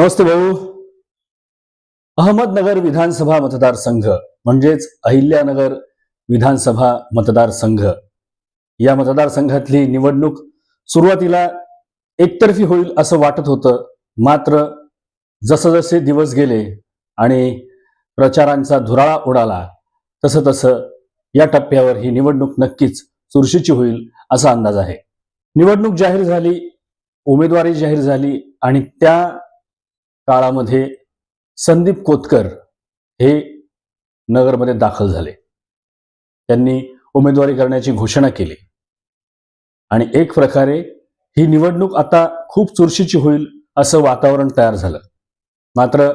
नमस्ते भाऊ. अहमदनगर विधानसभा मतदारसंघ म्हणजेच अहिल्यानगर विधानसभा मतदारसंघ. या मतदारसंघातली निवडणूक सुरुवातीला एकतर्फी होईल असं वाटत होतं. मात्र जसजसे दिवस गेले आणि प्रचारांचा धुराळा उडाला तसं तसं या टप्प्यावर ही निवडणूक नक्कीच चुरशीची होईल असा अंदाज आहे. निवडणूक जाहीर झाली उमेदवारी जाहीर झाली आणि त्या काळामध्ये संदीप कोतकर हे नगरमध्ये दाखल झाले. त्यांनी उमेदवारी करण्याची घोषणा केली. आणि एक प्रकारे ही निवडणूक आता खूप चुरशीची होईल असं वातावरण तयार झालं. मात्र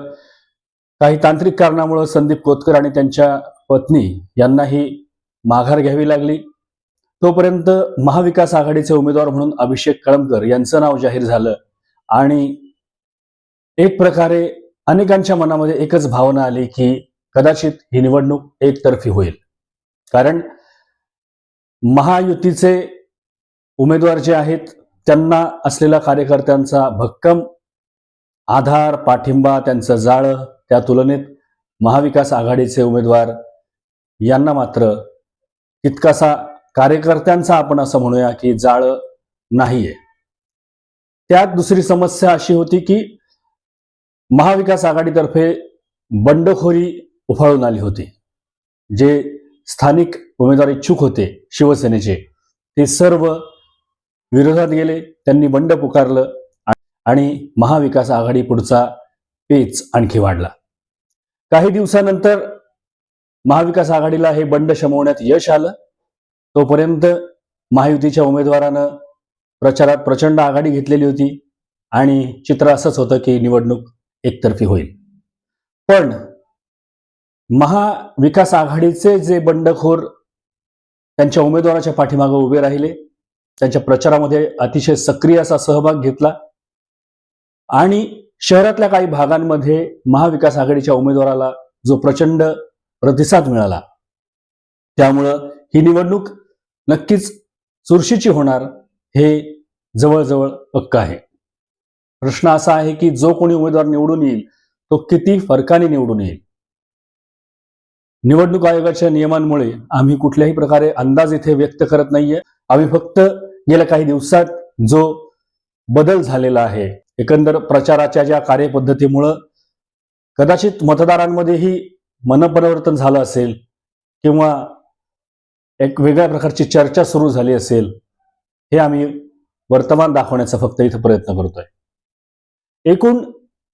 काही तांत्रिक कारणामुळं संदीप कोतकर आणि त्यांच्या पत्नी यांनाही माघार घ्यावी लागली. तोपर्यंत महाविकास आघाडीचे उमेदवार म्हणून अभिषेक कळमकर यांचं नाव जाहीर झालं आणि एक प्रकारे अनेकांच्या मनामध्ये एकच भावना आली की कदाचित ही निवडणूक एकतर्फी होईल. कारण महायुतीचे उमेदवार जे आहेत त्यांना असलेला कार्यकर्त्यांचा भक्कम आधार पाठिंबा त्यांचं जाळं त्या तुलनेत महाविकास आघाडीचे उमेदवार यांना मात्र तितकासा कार्यकर्त्यांचा आपण असं म्हणूया की जाळं नाहीये. त्यात दुसरी समस्या अशी होती की महाविकास आघाडीतर्फे बंडखोरी उफाळून आली होती. जे स्थानिक उमेदवार इच्छुक होते शिवसेनेचे ते सर्व विरोधात गेले त्यांनी बंड पुकारलं आणि महाविकास आघाडी पुढचा पेच आणखी वाढला. काही दिवसानंतर महाविकास आघाडीला हे बंड शमवण्यात यश आलं. तोपर्यंत महायुतीच्या उमेदवारानं प्रचारात प्रचंड आघाडी घेतलेली होती आणि चित्र असंच होतं की निवडणूक एकतर्फी होईल. पण महाविकास आघाडीचे जे बंडखोर त्यांच्या उमेदवाराच्या पाठीमागे उभे राहिले त्यांच्या प्रचारामध्ये अतिशय सक्रिय असा सहभाग घेतला आणि शहरातल्या काही भागांमध्ये महाविकास आघाडीच्या उमेदवाराला जो प्रचंड प्रतिसाद मिळाला त्यामुळं ही निवडणूक नक्कीच चुरशीची होणार हे जवळजवळ पक्क आहे. प्रश्न असा आहे की जो कोणी उमेदवार निवडून येईल तो किती फरकाने निवडून येईल? निवडणूक आयोगाच्या नियमांमुळे आम्ही कुठल्याही प्रकारे अंदाज इथे व्यक्त करत नाहीये. आम्ही फक्त गेल्या काही दिवसात जो बदल झालेला आहे एकंदर प्रचाराच्या ज्या कार्यपद्धतीमुळं कदाचित मतदारांमध्येही मनपरिवर्तन झालं असेल किंवा एक वेगळ्या प्रकारची चर्चा सुरू झाली असेल हे आम्ही वर्तमान दाखवण्याचा फक्त इथं प्रयत्न करतोय. एकूण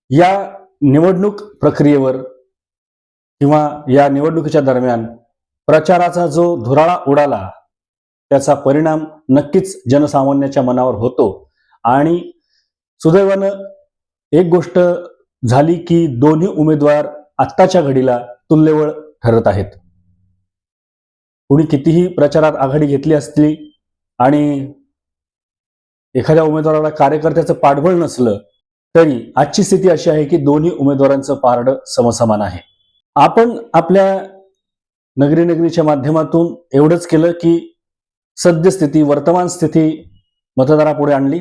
या निवडणूक प्रक्रियेवर किंवा या निवडणुकीच्या दरम्यान प्रचाराचा जो धुराळा उडाला त्याचा परिणाम नक्कीच जनसामान्याच्या मनावर होतो. आणि सुदैवानं एक गोष्ट झाली की दोन्ही उमेदवार आत्ताच्या घडीला तुल्यवळ ठरत आहेत. कुणी कितीही प्रचारात आघाडी घेतली असली आणि एखाद्या उमेदवाराला कार्यकर्त्याचं पाठबळ नसलं तरी आजची स्थिती अशी आहे की दोन्ही उमेदवारांचं पारडं समसमान आहे. आपण आपल्या नगरी नगरीच्या माध्यमातून एवढंच केलं की सद्यस्थिती वर्तमान स्थिती मतदारापुढे आणली.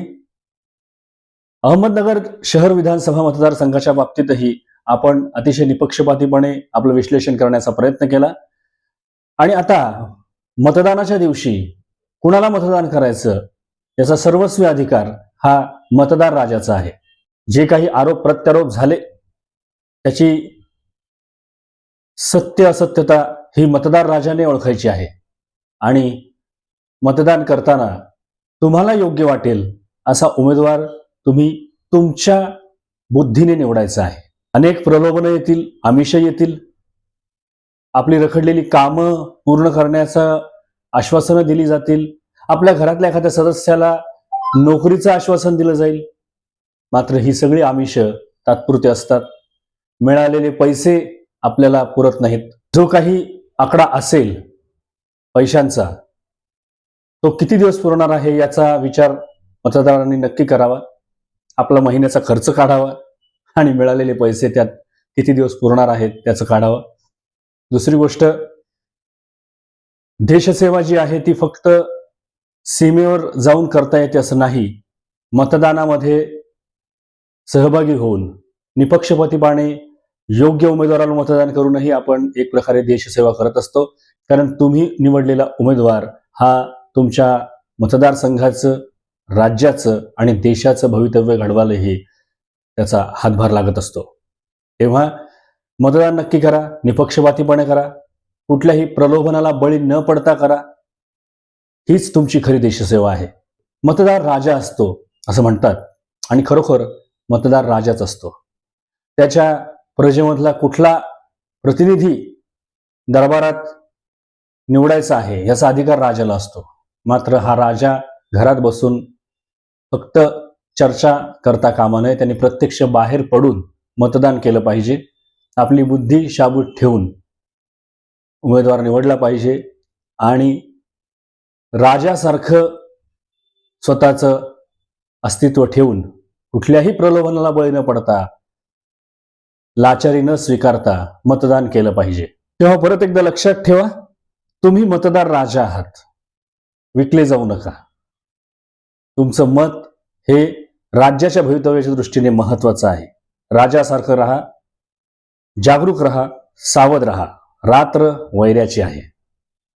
अहमदनगर शहर विधानसभा मतदारसंघाच्या बाबतीतही आपण अतिशय निपक्षपातीपणे आपलं विश्लेषण करण्याचा प्रयत्न केला. आणि आता मतदानाच्या दिवशी कुणाला मतदान करायचं याचा सर्वस्वी अधिकार हा मतदार राजाचा आहे. जे काही आरोप प्रत्यारोप झाले त्याची सत्य असत्यता ही मतदार राजाने ओळखायची आहे. आणि मतदान करताना तुम्हाला योग्य वाटेल असा उमेदवार तुम्ही तुमच्या बुद्धीने निवडायचा आहे. अनेक प्रलोभनं येतील आमिष येतील. आपली रखडलेली कामं पूर्ण करण्याचं आश्वासनं दिली जातील. आपल्या घरातल्या एखाद्या सदस्याला नोकरीचं आश्वासन दिलं जाईल. मात्र ही सगळी आमिष तात्पुरते असतात. मिळालेले पैसे आपल्याला पुरत नाहीत. जो काही आकडा असेल पैशांचा तो किती दिवस पुरणार आहे याचा विचार मतदारांनी नक्की करावा. आपला महिन्याचा खर्च काढावा आणि मिळालेले पैसे त्यात किती दिवस पुरणार आहेत त्याचं काढावं. दुसरी गोष्ट देशसेवा जी आहे ती फक्त सीमेवर जाऊन करता येते असं नाही. मतदानामध्ये सहभागी होऊन निपक्षपातीपणे योग्य उमेदवाराला मतदान करूनही आपण एक प्रकारे देशसेवा करत असतो. कारण तुम्ही निवडलेला उमेदवार हा तुमच्या मतदारसंघाचं राज्याचं आणि देशाचं भवितव्य घडवायलाही त्याचा हातभार लागत असतो. तेव्हा मतदान नक्की करा निपक्षपातीपणे करा कुठल्याही प्रलोभनाला बळी न पडता करा. हीच तुमची खरी देशसेवा आहे. मतदार राजा असतो असं म्हणतात. आणि खरोखर मतदार राजाच असतो. त्याच्या प्रजेमधला कुठला प्रतिनिधी दरबारात निवडायचा आहे याचा अधिकार राजाला असतो. मात्र हा राजा घरात बसून फक्त चर्चा करता कामा नये त्यांनी प्रत्यक्ष बाहेर पडून मतदान केलं पाहिजे. आपली बुद्धी शाबूत ठेवून उमेदवार निवडला पाहिजे आणि राजासारखं स्वतःचं अस्तित्व ठेवून कुठल्याही प्रलोभनाला बळी न पडता लाचारी न स्वीकारता मतदान केलं पाहिजे. तेव्हा परत एकदा लक्षात ठेवा तुम्ही मतदार राजा आहात. विकले जाऊ नका. तुमचं मत हे राज्याच्या भवितव्याच्या दृष्टीने महत्वाचं आहे. राजासारखं राहा जागरूक राहा सावध राहा. रात्र वैऱ्याची आहे.